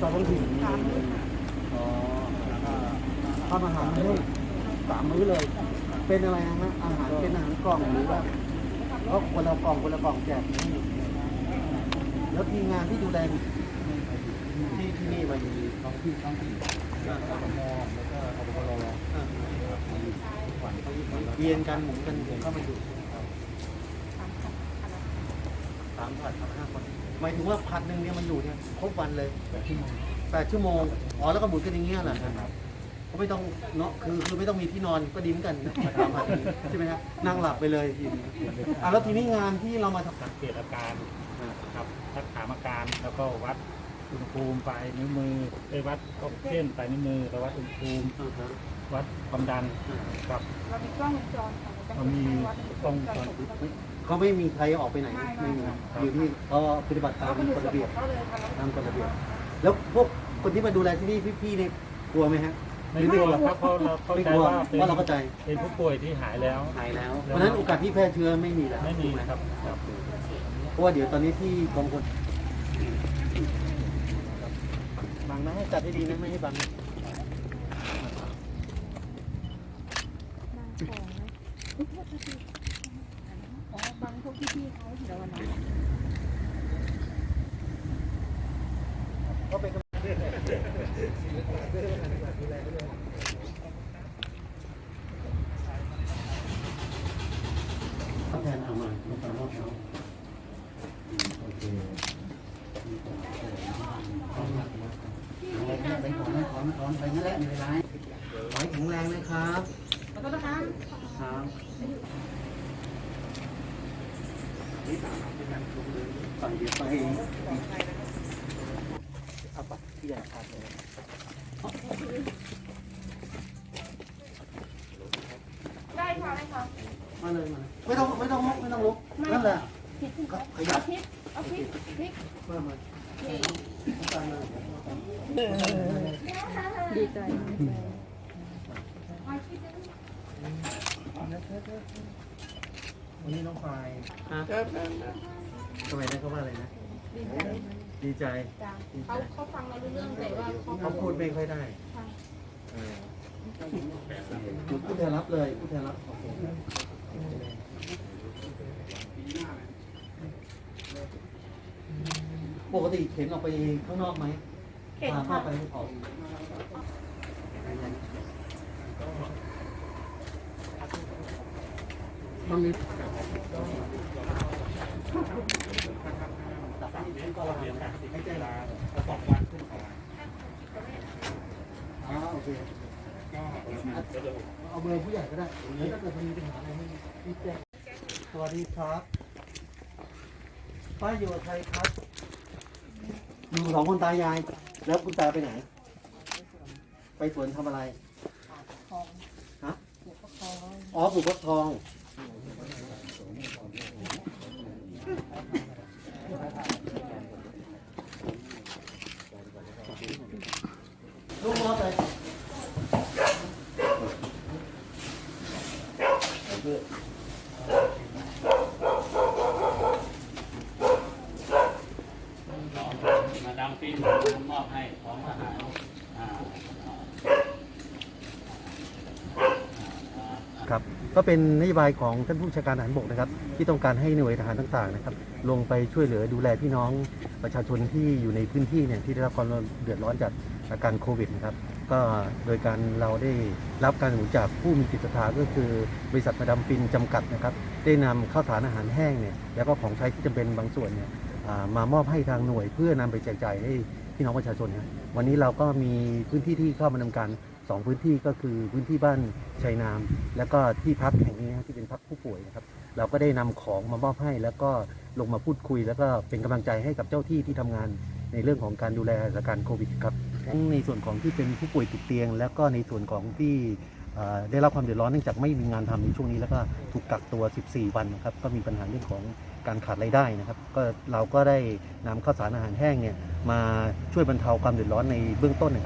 จท้องถิ่นสามมื้อค่ะอ๋อทำอาหารมาให้สามมื้อเลย เป็นอะไรนะฮะอาหารเป็นอาหารกล่องหรือว่าก็คนละกล่องคนละกล่องแจกนี่แล้วทีมงานที่ดูแลที่ที่นี่มาอยู่ท้องที่ท้องถิ่นกทมแล้วก็อบรเวียนกันหมุนกันเข้ามาอยู่ สามผัดอันละสามผัดทำห้าคนหมายถึงว่าผัดหนึ่งเนี่ยมันอยู่เนี่ยครบวันเลยแปดชั่วโมงอ๋อแล้วก็หมุนกันอย่างเงี้ยเหรอครับก็ไม่ต้องเนาะคือคือไม่ต้องมีที่นอนก็ดีเหมือนกันสามผัดใช่ไหมครับนั่งหลับไปเลยทีนี้อะแล้วทีนี้งานที่เรามาทำสังเกตอาการครับทักถามอาการแล้วก็วัดอุณหภูมิปลายนิ้วมือไปวัดออกซิเจนปลายนิ้วมือแล้ววัดอุณหภูมิอ่าฮะวัดความดันครับเรามีกล้องวงจรค่ะเรามีกล้องวงจรปิด เขาไม่มีใครออกไปไหนไม่มีอยู่ที่เขาปฏิบัติตามเราก็อยู่กฎกับระเบียบเขาเลยค่ะตามกฎระเบียบ แล้วพวกคนที่มาดูแลที่นี่พี่ๆเนี่ยกลัวไหมฮะไม่กลัวหรอกครับเพราะเราเข้าไม่ใจกลัวว่าเพราะเราเข้าใจเป็นผู้ป่วยที่หายแล้ว หายแล้วเพราะฉะนั้นโอกาสที่แพร่เชื้อไม่มีแล้วไม่มีถูกหครับครับ เพราะว่าเดี๋ยวตอนนี้ที่บางคนบังนะให้จัดให้ดีนะไม่ให้บังนะอ๋อบาง พี่ๆเขาเดี๋ยววันนั้น ก็เป็นกำลังใจแทนเอามาไม่ต้งรอบเขาโอเคไปขอนขอนขอนไปนั่นแหละไม่เป็นไรขอให้แข็งแรงนะครับแล้วก็นะคะครับ ได้ค่ะได้ค่ะมาเลยมาเลยไม่ต้องไม่ต้องลุกไม่ต้องลุกนั่นแหละพริกก็ขยับพริกเอาพริกพริกมามานี่ตามมาดีใจ วันนี้น้องควายฮะทำไมนะเขาว่าอะไรนะ ดีใจดีใจ จ้ะเขาเขาฟังเรารู้เรื่องแต่ว่าเขาเขาพูดไม่ค่อยได้ค่ะเออพูดแทนรับเลยพูดแทนรับโอเคปกติเข็นออกไปข้างนอกไหมเก่งพาเข้าค่ะ ไปออกต้อง มีให้ใจลาสองวันขึ้นอ๋อโอเคเอาเบอร์ผู้ใหญ่ก็ได้หรือถ้าเกิดมันมีปัญหาอะไรให้พี่แจ้งสวัสดีครับป้าอยู่กับใครครับอยู่สองคนตายาย แล้วคุณตาไปไหน ไปสวนทำอะไร ฮะ อ๋อปลูกฟักทองลูก มอสเลยมาดามฟินมอบให้ของทหารอ่าครั ก็เป็นนโยบายของท่านผู้บัญชาการทหารบกนะครับ ที่ต้องการให้หน่วยทหารต่างๆนะครับ ลงไปช่วยเหลือดูแลพี่น้องประชาชนที่อยู่ในพื้นที่เนี่ยที่ได้รับความเดือดร้อนจากอาการโควิดนะครับ ก็โดยการเราได้รับการสนับสนุนจากผู้มีจิตศรัทธาก็คือบริษัทมาดามฟินจำกัดนะครับ ได้นำข้าวสารอาหารแห้งเนี่ยแล้วก็ของใช้ที่จำเป็นบางส่วนเนี่ยอ่ามามอบให้ทางหน่วยเพื่อนำไปแจกจ่ายให้พี่น้องประชาชนครับวันนี้เราก็มีพื้นที่ที่เข้ามาดำเนินการ สองพื้นที่ก็คือพื้นที่บ้านชัยนาม แล้วก็ที่พักแห่งนี้ที่เป็นพักผู้ป่วยนะครับ เราก็ได้นำของมามอบให้ แล้วก็ลงมาพูดคุย แล้วก็เป็นกำลังใจให้กับเจ้าที่ที่ทำงานในเรื่องของการดูแลสถานการณ์โควิดครับทั้งในส่วนของที่เป็นผู้ป่วยติดเตียง แล้วก็ในส่วนของที่ได้รับความเดือดร้อนเนื่องจากไม่มีงานทำในช่วงนี้ แล้วก็ถูกกักตัว 14 วันนะครับก็มีปัญหาเรื่องของการขาดรายได้นะครับก็เราก็ได้นำข้าวสารอาหารแห้งเนี่ยมาช่วยบรรเทาความเดือดร้อนในเบื้องต้นนะครับ